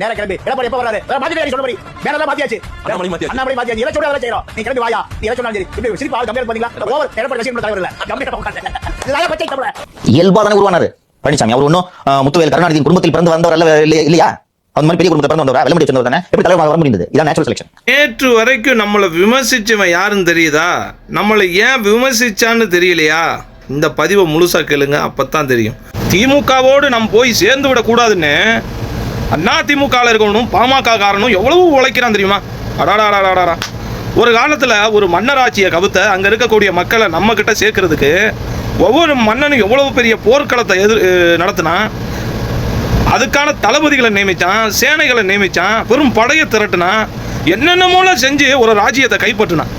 நேரா கிளம்பி. எடப்பாடி எப்ப வராரு மாத்தி சொல்ல மாதிரி வேற மாத்தியாச்சு. அண்ணாமலை மாத்தியாச்சு. அண்ணாமலை மாத்தியாச்சு. எல்லாம் சொல்ல செய்யறோம். நீ கிளம்பி வாயா. நீ எல்லாம் சொன்னாலும் சரி. இப்படி சிரிப்பு இருக்கு பாத்தீங்களா ஓவர் எடப்பாடி கட்சி தலைவர் இல்ல கம்மியா உட்காந்து இதெல்லாம் பச்சை தமிழ இயல்பா தானே உருவானாரு? பழனிசாமி அவர் ஒன்றும் முத்துவேல் கருணாநிதியின் குடும்பத்தில் பிறந்து வந்தவர் அல்ல இல்லையா- அந்த மாதிரி பெரிய குடும்பத்தில் பிறந்து வந்தவர்? வெள்ளமடி தானே? எப்படி தலைவர் வர முடிந்தது? இதான் நேச்சுரல் செலக்ஷன் நேற்று வரைக்கும் நம்மளை விமர்சிச்சவன் யாருன்னு தெரியுதா? நம்மளை ஏன் விமர்சிச்சான்னு தெரியலையா? இந்த பதிவை முழுசா கேளுங்க அப்பதான் தெரியும். திமுகவோடு நம்ம போய் சேர்ந்து விடக்கூடாதுன்னு அண்ணா இருக்கணும் பாமக காரனும் எவ்வளவு உழைக்கிறான் தெரியுமா? அடாடாடாடாடா. ஒரு காலத்தில் ஒரு மன்னராட்சியை கவுத்த அங்கே இருக்கக்கூடிய மக்களை நம்ம கிட்ட சேர்க்கறதுக்கு ஒவ்வொரு மன்னனும் எவ்வளவு பெரிய போர்க்களத்தை எதிர் நடத்தினா அதுக்கான தளபதிகளை நியமித்தான் சேனைகளை நியமிச்சான் பெரும் படையை திரட்டினான் என்னென்னமோலாம் செஞ்சு ஒரு ராஜ்யத்தை கைப்பற்றினான்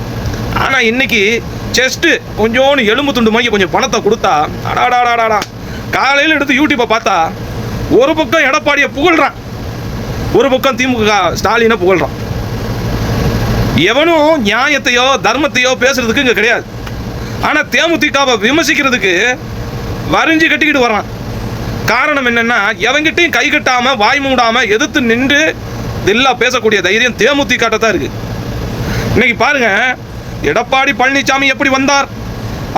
ஆனால் இன்னைக்கு செஸ்ட்டு கொஞ்சோண்டு எலும்பு துண்டு மாதிரி கொஞ்சம் பணத்தை கொடுத்தா அடாடாடாடாடா. காலையில் எடுத்து யூடியூப்பை பார்த்தா ஒரு பக்கம் எடப்பாடியை புகழ்றான். ஒரு பக்கம் திமுக ஸ்டாலினை புகழ்றான். எவனும் நியாயத்தையோ தர்மத்தையோ பேசுறதுக்கு இங்கே கிடையாது. ஆனால் தேமுதிகவை விமர்சிக்கிறதுக்கு வரிஞ்சு கட்டிக்கிட்டு வர்றான். காரணம் என்னன்னா எவங்கிட்டையும் கை கட்டாமல் வாய் மூடாமல் எதிர்த்து நின்று தில்லா பேசக்கூடிய தைரியம் தேமுதிகாட்ட தான் இருக்குது இன்னைக்கு பாருங்க எடப்பாடி பழனிசாமி எப்படி வந்தார்?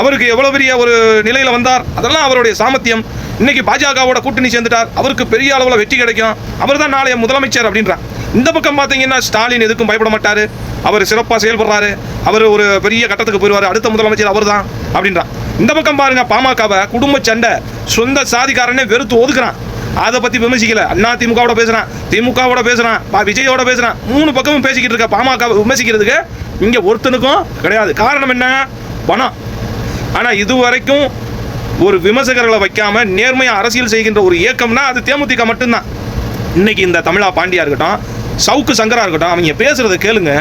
அவருக்கு எவ்வளோ பெரிய ஒரு நிலையில் வந்தார்? அதெல்லாம் அவருடைய சாமர்த்தியம். இன்னைக்கு பாஜகவோட கூட்டணி சேர்ந்துட்டார். அவருக்கு பெரிய அளவில் வெற்றி கிடைக்கும். அவர் தான் நாளைய முதலமைச்சர் அப்படின்றான் இந்த பக்கம் பார்த்தீங்கன்னா ஸ்டாலின் எதுக்கும் பயப்பட மாட்டார். அவர் சிறப்பாக செயல்படுறாரு. அவர் ஒரு பெரிய கட்டத்துக்கு போயிடுவார். அடுத்த முதலமைச்சர் அவர் தான் அப்படின்றான் இந்த பக்கம் பாருங்க பாமகவை குடும்ப சண்டை சொந்த சாதிக்காரனே வெறுத்து ஒதுக்குறான். அதை பற்றி விமர்சிக்கல. அண்ணா திமுகவோட பேசுகிறான் திமுகவோட பேசுகிறான் பா விஜயோட பேசுகிறான் மூணு பக்கமும் பேசிக்கிட்டு இருக்க பாமக விமர்சிக்கிறதுக்கு இங்கே ஒருத்தனுக்கும் கிடையாது. காரணம் என்ன? பணம். ஆனால் இது வரைக்கும் ஒரு விமர்சகர்களை வைக்காம நேர்மையாக அரசியல் செய்கின்ற ஒரு இயக்கம்னா அது தேமுதிக மட்டும்தான். இன்னைக்கு இந்த தமிழா பாண்டியா இருக்கட்டும் சவுக்கு சங்கரா இருக்கட்டும் அவங்க பேசுறத கேளுங்க.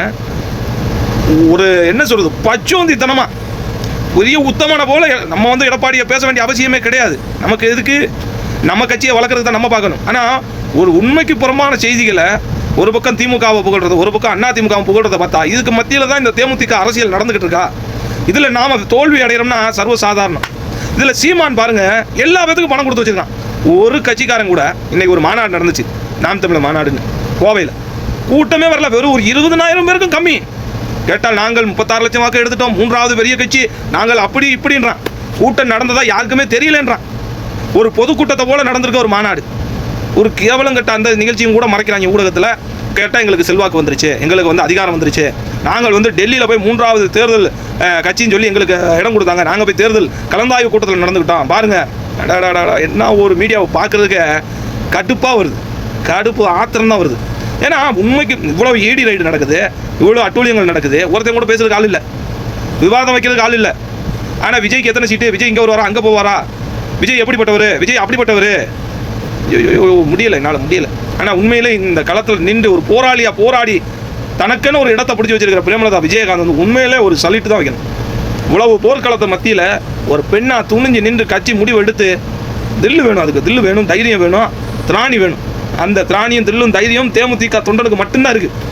ஒரு என்ன சொல்றது பச்சோந்தித்தனமா. பெரிய உத்தமான போல நம்ம வந்து எடப்பாடியை பேச வேண்டிய அவசியமே கிடையாது. நமக்கு எதுக்கு? நம்ம கட்சியை வளர்க்குறது தான் நம்ம பார்க்கணும். ஆனால் ஒரு உண்மைக்கு புறம்பான செய்திகளை ஒரு பக்கம் திமுகவை புகழ்றது ஒரு பக்கம் அண்ணா திமுகவை புகழ்றதை பார்த்தா இதுக்கு மத்தியில் தான் இந்த தேமுதிக அரசியல் நடந்துகிட்டு இருக்கா? இதில் நாம் தோல்வி அடைகிறோம்னா சர்வசாதாரணம். இதில் சீமான் பாருங்க எல்லா பேத்துக்கும் பணம் கொடுத்து வச்சிருக்கான். ஒரு கட்சிக்காரன் கூட இன்னைக்கு ஒரு மாநாடு நடந்துச்சு. நாம் தமிழர் மாநாடுன்னு. கோவையில். கூட்டமே வரல. வெறும் ஒரு இருபதனாயிரம் பேருக்கும் கம்மி. கேட்டால் நாங்கள் முப்பத்தாறு லட்சம் வாக்கு எடுத்துட்டோம். மூன்றாவது பெரிய கட்சி. நாங்கள் அப்படி இப்படின்றான். கூட்டம் நடந்ததா யாருக்குமே தெரியலன்றான். ஒரு பொதுக்கூட்டத்தை போல நடந்திருக்க ஒரு மாநாடு. ஒரு கேவலம் கட்ட அந்த நிகழ்ச்சியும் கூட மறைக்கிறாங்க ஊடகத்தில். கேட்டால் எங்களுக்கு செல்வாக்கு வந்துருச்சு எங்களுக்கு வந்து அதிகாரம் வந்துருச்சு. நாங்கள் வந்து டெல்லியில் போய் மூன்றாவது தேர்தல் கட்சின்னு சொல்லி எங்களுக்கு இடம் கொடுத்தாங்க. நாங்கள் போய் தேர்தல் கலந்தாய்வு கூட்டத்தில் நடந்துக்கிட்டோம். பாருங்கள் என்ன ஒரு மீடியாவை பார்க்குறதுக்கு கடுப்பாக வருது கடுப்பு ஆத்திரம் தான் வருது ஏன்னா உண்மைக்கு இவ்வளோ ஈடி ரைடு நடக்குது இவ்வளோ அட்டூழியங்கள் நடக்குது ஒருத்தன் கூட பேசுறதுக்கு ஆள் இல்லை விவாதம் வைக்கிறதுக்கு ஆள் இல்லை ஆனால் விஜய்க்கு எத்தனை சீட்டு விஜய் இங்கே வருவாரா அங்கே போவாரா விஜய் எப்படிப்பட்டவர் விஜய் அப்படிப்பட்டவர் முடியலை என்னால் முடியல. ஆனால் உண்மையிலே இந்த களத்தில் நின்று ஒரு போராளியாக போராடி தனக்குன்னு ஒரு இடத்தை பிடிச்சி வச்சிருக்கிற பிரேமலதா விஜயகாந்த் வந்து உண்மையிலே ஒரு சலிட்டு தான் வைக்கணும். இவ்வளவு போர்க்களத்தை மத்தியில் ஒரு பெண்ணாக துணிஞ்சு நின்று கட்சி முடிவு எடுத்து தில்லு வேணும் அதுக்கு தில்லு வேணும் தைரியம் வேணும் திராணி வேணும். அந்த திராணியும் தில்லும் தைரியம் தேமுதிக தொண்டனுக்கு மட்டும்தான் இருக்குது